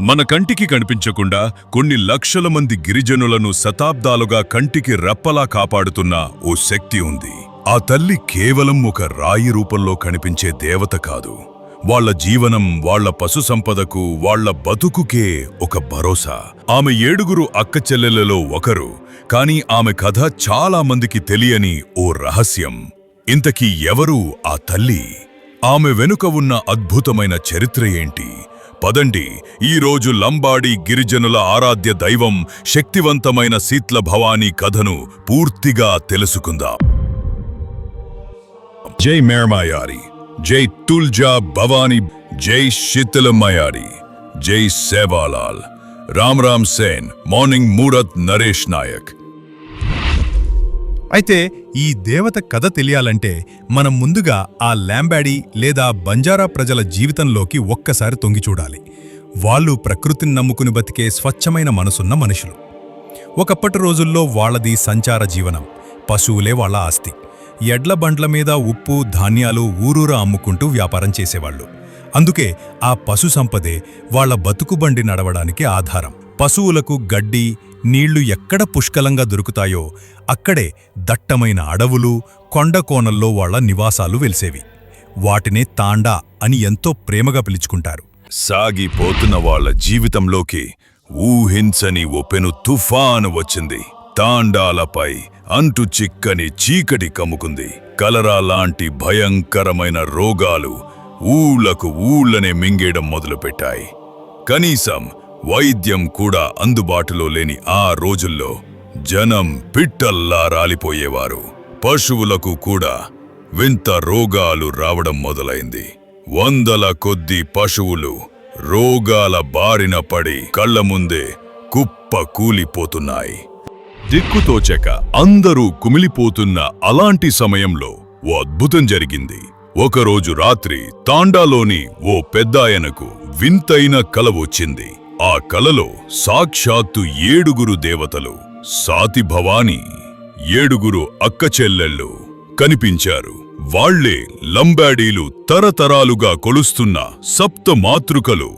మన కంటికి కనిపించకుండా కొన్ని లక్షల మంది గిరిజనులను శతాబ్దాలుగా కంటికి రెప్పలా కాపాడుతున్న ఓ శక్తి ఉంది. ఆ తల్లి కేవలం ఒక రాయి రూపంలో కనిపించే దేవత కాదు. వాళ్ళ జీవనం వాళ్ళ పశు సంపదకు వాళ్ళ బతుకుకే ఒక భరోసా. ఆమె ఏడుగురు అక్కచెల్లెలలో ఒకరు కాని ఆమె కథ చాలా మందికి తెలియని ఓ రహస్యం. ఇంతకీ ఎవరు ఆ తల్లి? ఆమె వెనుక ఉన్న అద్భుతమైన చరిత్ర ఏంటి? పదండి. ఈ రోజు లంబాడి గిరిజనుల ఆరాధ్య దైవం శక్తివంతమైన శీత్ల భవానీ కథను పూర్తిగా తెలుసుకుందాం. జై మేరమాయారి జై తుల్జా భవానీ జై శీతలమయారి జై సేవాలాల్ రామ్ రామ్ సేన్ మార్నింగ్ మూరత్ నరేష్ నాయక్. అయితే ఈ దేవత కథ తెలియాలంటే మనం ముందుగా ఆ ల్యాంబాడీ లేదా బంజారా ప్రజల జీవితంలోకి ఒక్కసారి తొంగి చూడాలి. వాళ్ళు ప్రకృతిని నమ్ముకుని బతికే స్వచ్ఛమైన మనసున్న మనుషులు. ఒకప్పటి రోజుల్లో వాళ్ళది సంచార జీవనం పశువులే వాళ్ళ ఆస్తి. ఎడ్ల బండ్ల మీద ఉప్పు ధాన్యాలు ఊరూరా అమ్ముకుంటూ వ్యాపారం చేసేవాళ్ళు. అందుకే ఆ పశు సంపదే వాళ్ళ బతుకుబండి నడవడానికి ఆధారం. పశువులకు గడ్డి నీళ్ళు ఎక్కడ పుష్కలంగా దొరుకుతాయో అక్కడే దట్టమైన అడవులు కొండకోణల్లో వాళ్ళ వాళ్ళ నివాసాలు వెలిసేవి. వాటినే తాండా అని ఎంతో ప్రేమగా పిలుచుకుంటారు. సాగిపోతున్న వాళ్ళ జీవితంలోకి ఊహించని ఓ పెను తుఫాను వచ్చింది. తాండాలపై అంటు చిక్కని చీకటి కమ్ముకుంది. కలరా లాంటి భయంకరమైన రోగాలు ఊళ్ళకు ఊళ్ళనే మింగేయడం మొదలుపెట్టాయి. కనీసం వైద్యం కూడా అందుబాటులో లేని ఆ రోజుల్లో జనం పిట్టల్లా రాలిపోయేవారు. పశువులకు కూడా వింత రోగాలు రావడం మొదలైంది. వందల కొద్ది పశువులు రోగాల బారిన పడి కళ్ళ ముందే కుప్ప కూలిపోతున్నాయి. దిక్కుతోచక అందరూ కుమిలిపోతున్న అలాంటి సమయంలో ఓ అద్భుతం జరిగింది. ఒకరోజు రాత్రి తాండాలోని ఓ పెద్దాయనకు వింతైన కల వచ్చింది ఆ కలలో సాక్షాత్తు ఏడుగురు దేవతలు సాతి భవాని ఏడుగురు అక్కచెల్లెళ్ళు కనిపించారు. వాళ్ళే లంబాడీలు తరతరాలుగా కొలుస్తున్న సప్త మాతృకలు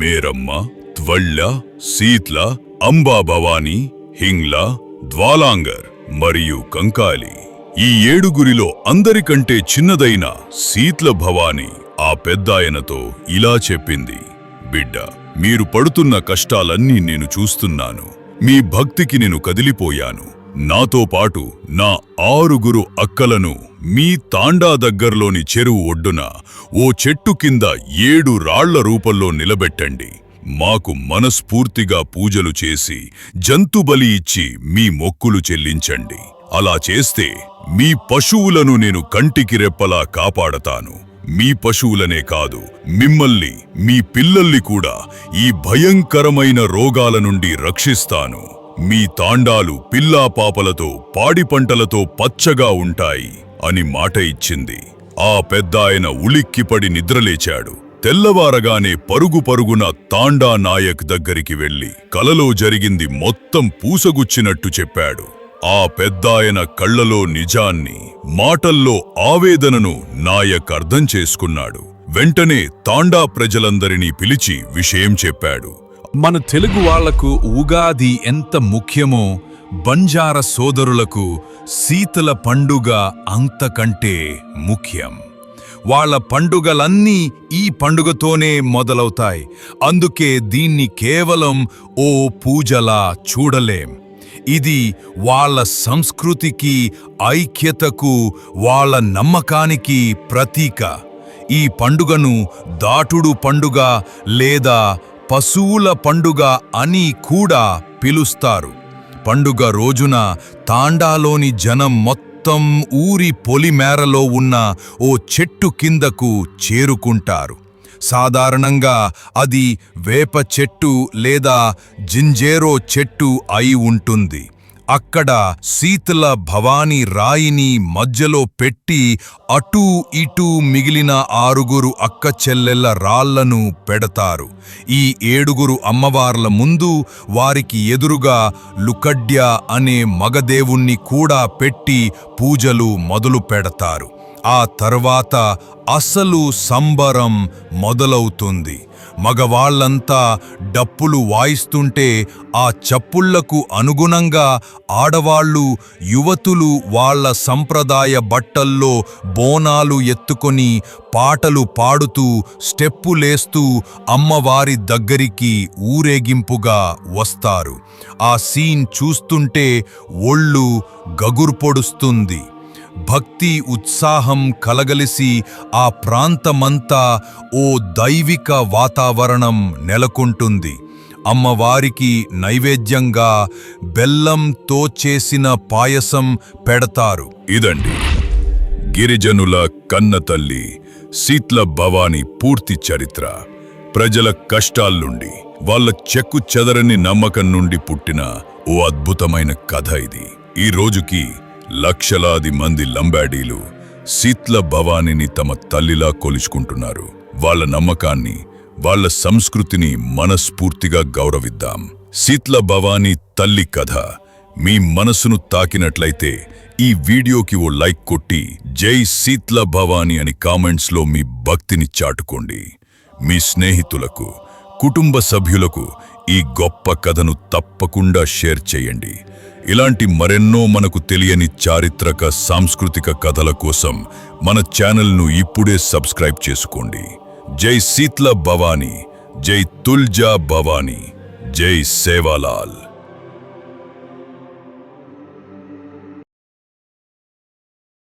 మేరమ్మ త్వళ్ళ సీత్ల అంబా భవాని హింగ్ల ద్వాలాంగర్ మరియు కంకాలి. ఈ ఏడుగురిలో అందరికంటే చిన్నదైన సీత్ల భవాని ఆ పెద్దాయనతో ఇలా చెప్పింది. బిడ్డ మీరు పడుతున్న కష్టాలన్నీ నేను చూస్తున్నాను. మీ భక్తికి నేను కదిలిపోయాను. నాతో పాటు నా ఆరుగురు అక్కలను మీ తాండా దగ్గర్లోని చెరువు ఒడ్డున ఓ చెట్టు కింద ఏడు రాళ్ళ రూపంలో నిలబెట్టండి. మాకు మనస్ఫూర్తిగా పూజలు చేసి జంతుబలి ఇచ్చి మీ మొక్కులు చెల్లించండి. అలా చేస్తే మీ పశువులను నేను కంటికి రెప్పలా కాపాడతాను. మీ పశువులనే కాదు మిమ్మల్ని మీ పిల్లల్ని కూడా ఈ భయంకరమైన రోగాల నుండి రక్షిస్తాను. మీ తాండాలు పిల్లా పాపలతో పాడి పంటలతో పచ్చగా ఉంటాయి అని మాట ఇచ్చింది. ఆ పెద్దాయన ఉలిక్కిపడి నిద్రలేచాడు. తెల్లవారగానే పరుగు పరుగున తాండా నాయక్ దగ్గరికి వెళ్ళి కలలో జరిగింది మొత్తం పూసగుచ్చినట్టు చెప్పాడు. ఆ పెద్దాయన కళ్ళలో నిజాన్ని మాటల్లో ఆవేదనను నాయక్ అర్థం చేసుకున్నాడు. వెంటనే తాండా ప్రజలందరినీ పిలిచి విషయం చెప్పాడు. మన తెలుగు వాళ్ళకు ఉగాది ఎంత ముఖ్యమో బంజార సోదరులకు శీతల పండుగ అంతకంటే ముఖ్యం. వాళ్ళ పండుగలన్నీ ఈ పండుగతోనే మొదలవుతాయి. అందుకే దీన్ని కేవలం ఓ పూజలా చూడలేం. ఇది వాళ్ళ సంస్కృతికి ఐక్యతకు వాళ్ళ నమ్మకానికి ప్రతీక. ఈ పండుగను దాటుడు పండుగ లేదా పశువుల పండుగ అని కూడా పిలుస్తారు. పండుగ రోజున తాండాలోని జనం మొత్తం ఊరి పొలిమేరలో ఉన్న ఓ చెట్టు కిందకు చేరుకుంటారు. సాధారణంగా అది వేప చెట్టు లేదా జింజేరో చెట్టు అయి ఉంటుంది. అక్కడ శీతల భవాని రాయిని మధ్యలో పెట్టి అటూ ఇటూ మిగిలిన ఆరుగురు అక్క చెల్లెళ్ళ రాళ్ళను పెడతారు. ఈ ఏడుగురు అమ్మవార్ల ముందు వారికి ఎదురుగా లుకడ్య అనే మగదేవుణ్ణి కూడా పెట్టి పూజలు మొదలు పెడతారు. ఆ తర్వాత అసలు సంబరం మొదలవుతుంది. మగవాళ్ళంతా డప్పులు వాయిస్తుంటే ఆ చప్పుళ్ళకు అనుగుణంగా ఆడవాళ్ళు యువతులు వాళ్ళ సంప్రదాయ బట్టల్లో బోనాలు ఎత్తుకొని పాటలు పాడుతూ స్టెప్పులేస్తూ అమ్మవారి దగ్గరికి ఊరేగింపుగా వస్తారు. ఆ సీన్ చూస్తుంటే ఒళ్ళు గగుర్పొడుస్తుంది. భక్తి ఉత్సాహం కలగలిసి ఆ ప్రాంతమంతా ఓ దైవిక వాతావరణం నెలకొంటుంది. అమ్మవారికి నైవేద్యంగా బెల్లంతో చేసిన పాయసం పెడతారు. ఇదండి. గిరిజనుల కన్నతల్లి శీత్ల భవాని పూర్తి చరిత్ర. ప్రజల కష్టాల్నుండి వాళ్ళ చెక్కు చెదరని నమ్మకం నుండి పుట్టిన ఓ అద్భుతమైన కథ ఇది. ఈ రోజుకి లక్షలాది మంది లంబాడీలు శీత్ల భవానిని తమ తల్లిలా కొలుచుకుంటున్నారు. వాళ్ళ నమ్మకాన్ని వాళ్ళ సంస్కృతిని మనస్ఫూర్తిగా గౌరవిద్దాం. శీత్ల భవానీ తల్లి కథ మీ మనసును తాకినట్లయితే ఈ వీడియోకి ఓ లైక్ కొట్టి జై శీత్ల భవాని అని కామెంట్స్లో మీ భక్తిని చాటుకోండి. మీ స్నేహితులకు కుటుంబ సభ్యులకు ఈ గొప్ప కథను తప్పకుండా షేర్ చేయండి. ఇలాంటి మరెన్నో మనకు తెలియని చారిత్రక సాంస్కృతిక కథల కోసం మన ఛానల్ను ఇప్పుడే సబ్స్క్రైబ్ చేసుకోండి. జై శీత్ల భవానీ జై తుల్జా భవానీ జై సేవాలాల్